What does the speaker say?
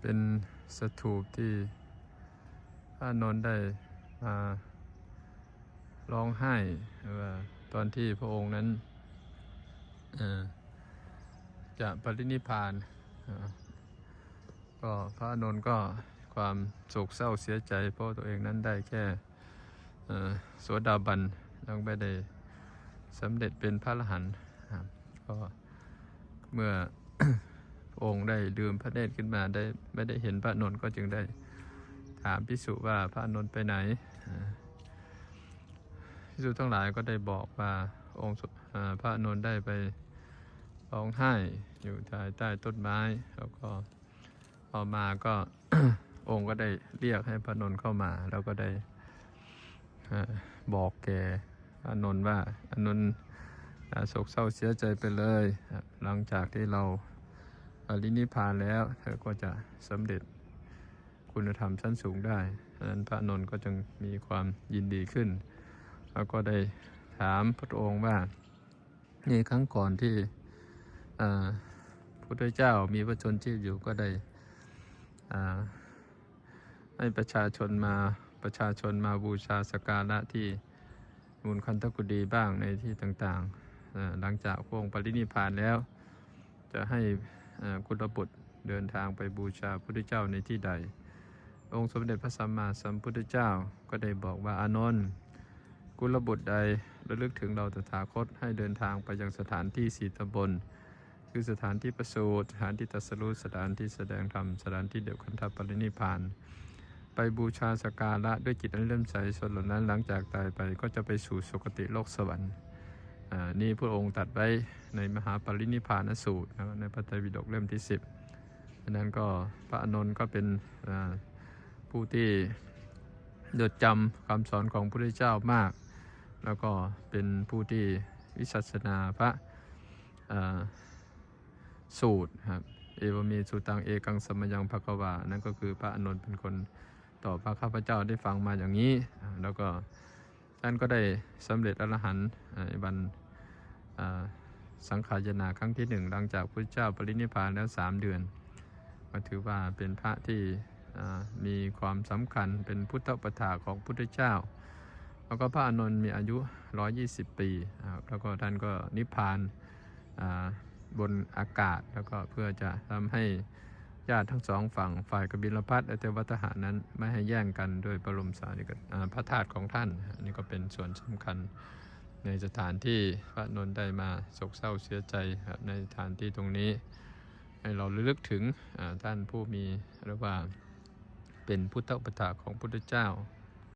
เป็นสถูปที่พระนนท์ได้มาร้องไห้ว่าตอนที่พระองค์นั้นจะปรินิพพานก็พระนนท์ก็ความโศกเศร้าเสียใจ เพราะตัวเองนั้นได้แค่เอ่อโสดาบันยังไม่ได้สำเร็จเป็นพระอรหันต์ก็เมื่อ องค์ได้ลืมพระเนตรขึ้นมาได้ไม่ได้เห็นพระนนท์ก็จึงได้ถามพิสุว่าพระนนท์ไปไหนพิสุทั้งหลายก็ได้บอกว่าองค์สุอ่าพระนนท์ได้ไปร้องไห้อยู่ใต้ใต้ต้นไม้แล้วก็พอมาก็องค์ก็ได้เรียกให้พระนนท์เข้ามา แล้วก็ได้บอกแกพระอานนท์ว่าอานนท์โศกเศร้าเสียใจไปเลย หลังจากที่เรา ปรินิพานแล้ว เธอก็จะสำเร็จคุณธรรมชั้นสูงได้ดังนั้นพระนนท์ก็จึงมีความยินดีขึ้น แล้วก็ได้ถามพระองค์ว่าในครั้งก่อนที่พระพุทธเจ้ามีพระชนชีพอยู่ก็ได้ให้ประชาชนมาประชาชนมาบูชาสการะที่มูลคันธกุฎีบ้างในที่ต่างๆอ่าหลังจากพระองค์ปรินิพานแล้ว จะให้ กุลบุตรเดินทางไปบูชาพระพุทธเจ้าในที่ใด องค์สมเด็จพระสัมมาสัมพุทธเจ้าก็ได้บอกว่าอานนท์กุลบุตรใดระลึกถึงเราตถาคตให้เดินทางไปยังสถานที่สีตำบล คือสถานที่ประสูติสถานที่ตรัสรู้สถานที่แสดงธรรมสถานที่เดียวคันธปรินิพาน ไปบูชาสการะด้วยจิตอันเลื่อมใสส่วนเหล่านั้นหลังจากตายไปก็จะไปสู่สุคติโลกสวรรค์ นี่พระองค์ตัดไว้ในมหาปรินิพานสูตรนะครับในพระไตรปิฎกเล่มที่ 10อันนั้นก็พระอานนท์ก็เป็นผู้ที่จดจำคำสอนของพระพุทธเจ้ามาก แล้วก็เป็นผู้ที่วิสัชนาพระสูตรครับเอวมีสุตังเอกังสมยังภควานั่นก็คือพระอานนท์เป็นคนต่อพระข้าพเจ้าได้ฟังมาอย่างนี้ แล้วก็ ท่านก็ได้สำเร็จอรหันต์ในวันสังขารนาครั้งที่หนึ่งหลังจากพระเจ้าปรินิพพานแล้วสามเดือน ก็ถือว่าเป็นพระที่มีความสำคัญเป็นพุทธประถาของพุทธเจ้า แล้วก็พระอานนท์มีอายุ 120 ปี แล้วก็ท่านก็นิพพานบนอากาศแล้วก็เพื่อจะทำให้ ญาติทั้งสองฝั่งฝ่ายกบิลพัทและเทวทหานั้นไม่ให้แย่งกันโดยบรมสารีกพระธาตุของท่านนี่ก็เป็นส่วนสำคัญในสถานที่พระนนท์ได้มาโศกเศร้าเสียใจครับในสถานที่ตรงนี้ ให้เราระลึกถึงท่านผู้มีหรือว่าเป็นพุทธอุปถาของพุทธเจ้า